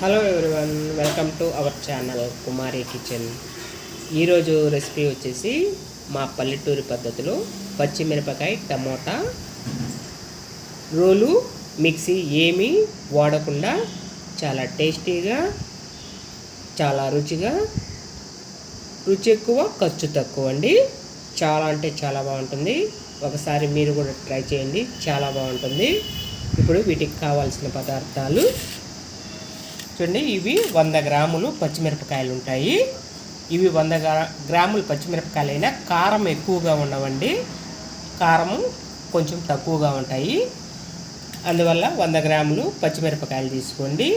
Hello everyone welcome to our channel Kumari kitchen ఈరోజు recipe వచ్చేసి మా పల్లెటూరి పద్ధతిలో పచ్చిమిరపకాయ టమోటా రోలు మిక్సీ ఏమీ వాడకుండా చాలా టేస్టీగా చాలా రుచిగా రుచి ఎక్కువ ఖర్చు తక్కువ అండి. చాలా అంటే చాలా బాగుంటుంది. ఒకసారి మీరు కూడా ట్రై చేయండి చాలా బాగుంటుంది. ఇప్పుడు వీటికి కావాల్సిన పదార్థాలు చూడండి ఇవి వంద గ్రాములు పచ్చిమిరపకాయలు ఉంటాయి. ఇవి వంద గ్రాములు పచ్చిమిరపకాయలు అయినా కారం ఎక్కువగా ఉండవండి. కారము కొంచెం తక్కువగా ఉంటాయి. అందువల్ల వంద గ్రాములు పచ్చిమిరపకాయలు తీసుకోండి.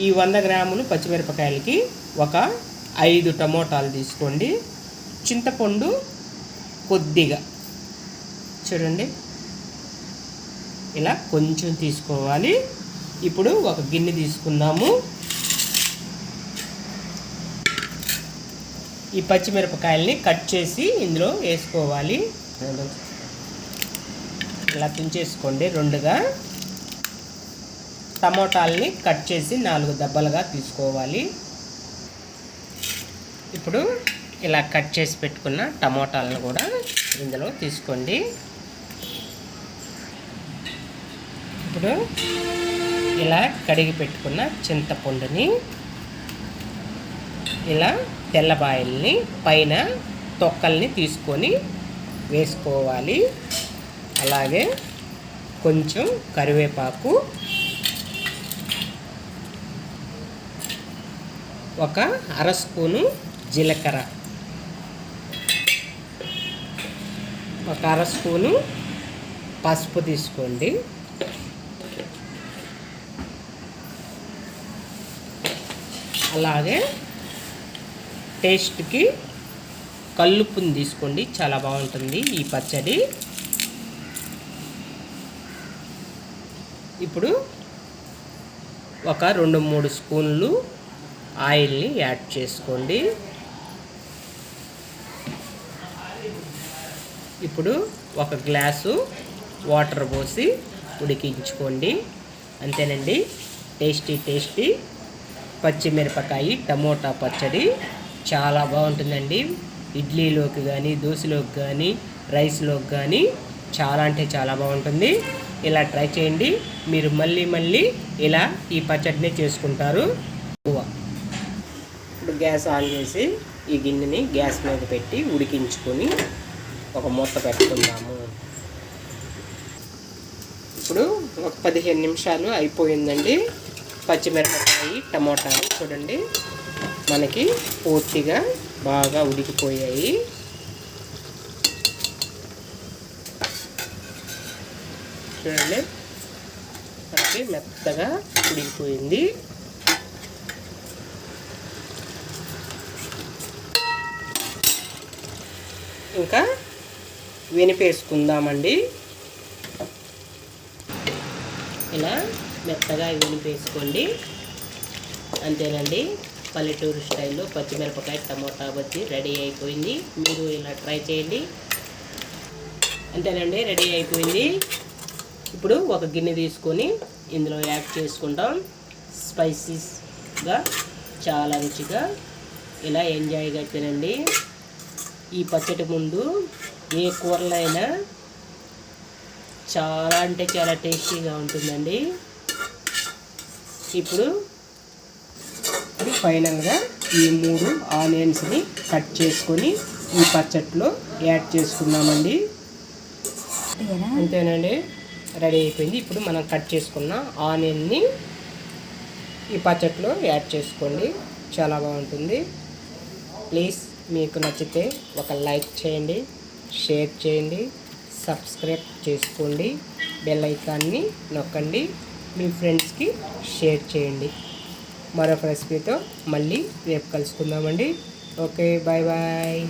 ఈ వంద గ్రాములు పచ్చిమిరపకాయలకి ఒక ఐదు టమోటాలు తీసుకోండి. చింతపండు కొద్దిగా చూడండి. ఇలా కొంచెం తీసుకోవాలి. ఇప్పుడు ఒక గిన్నె తీసుకుందాము. ఈ పచ్చిమిరపకాయల్ని కట్ చేసి ఇందులో వేసుకోవాలి. ఇలా తుంచేసుకోండి రెండుగా. టమోటాలని కట్ చేసి నాలుగు దెబ్బలుగా తీసుకోవాలి. ఇప్పుడు ఇలా కట్ చేసి పెట్టుకున్న టమోటాలను కూడా ఇందులో తీసుకోండి. ఇప్పుడు ఇలా కడిగి పెట్టుకున్న చింతపండుని ఇలా తెల్లబాయల్ని పైన తొక్కల్ని తీసుకొని వేసుకోవాలి. అలాగే కొంచెం కరివేపాకు ఒక అర స్పూను జీలకర్ర ఒక అర స్పూను పసుపు తీసుకోండి. అలాగే టేస్ట్కి కల్లుప్పుని తీసుకోండి. చాలా బాగుంటుంది ఈ పచ్చడి. ఇప్పుడు ఒక రెండు మూడు స్పూన్లు ఆయిల్ని యాడ్ చేసుకోండి. ఇప్పుడు ఒక గ్లాసు వాటర్ పోసి ఉడికించుకోండి. అంతేనండి. టేస్టీ టేస్టీ పచ్చిమిరపకాయ టమోటా పచ్చడి. చాలా బాగుంటుందండి. ఇడ్లీలోకి కానీ దోశలోకి కానీ రైస్లోకి కానీ చాలా అంటే చాలా బాగుంటుంది. ఇలా ట్రై చేయండి. మీరు మళ్ళీ మళ్ళీ ఇలా ఈ పచ్చడిని చేసుకుంటారు. ఇప్పుడు గ్యాస్ ఆన్ చేసి ఈ గిన్నెని గ్యాస్ మీద పెట్టి ఉడికించుకొని ఒక మూత పెట్టుకుందాము. ఇప్పుడు ఒక పదిహేను నిమిషాలు అయిపోయిందండి. పచ్చిమిరపకాయ టమోటాలు చూడండి. మనకి పూర్తిగా బాగా ఉడికిపోయాయి. చూడండి. మనకి మెత్తగా ఉడికిపోయింది. ఇంకా వినిపేసుకుందామండి. ఇలా మెత్తగా వినిపేసుకోండి. అంతేనండి. పల్లెటూరు స్టైల్లో పచ్చిమిరపకాయ టమోటా బజ్జి రెడీ అయిపోయింది. మీరు ఇలా ట్రై చేయండి. అంతేనండి రెడీ అయిపోయింది. ఇప్పుడు ఒక గిన్నె తీసుకొని ఇందులో యాడ్ చేసుకుంటాం. స్పైసీస్గా చాలా రుచిగా ఇలా ఎంజాయ్గా తినండి. ఈ పచ్చడి ముందు ఏ కూరలైనా చాలా అంటే చాలా టేస్టీగా ఉంటుందండి. ఇప్పుడు ఇప్పుడు ఫైనల్గా ఈ మూడు ఆనియన్స్ని కట్ చేసుకొని ఈ పచ్చట్లో యాడ్ చేసుకున్నామండి అంతేనండి? రెడీ అయిపోయింది. ఇప్పుడు మనం కట్ చేసుకున్న ఆనియన్ని ఈ పచ్చట్లో యాడ్ చేసుకోండి. చాలా బాగుంటుంది. ప్లీజ్ మీకు నచ్చితే ఒక లైక్ చేయండి షేర్ చేయండి సబ్స్క్రైబ్ చేసుకోండి బెల్ ఐకాన్ని నొక్కండి మీ ఫ్రెండ్స్కి షేర్ చేయండి. మరొక రెసిపీతో మళ్ళీ రేపు కలుసుకుందామండి. Okay bye bye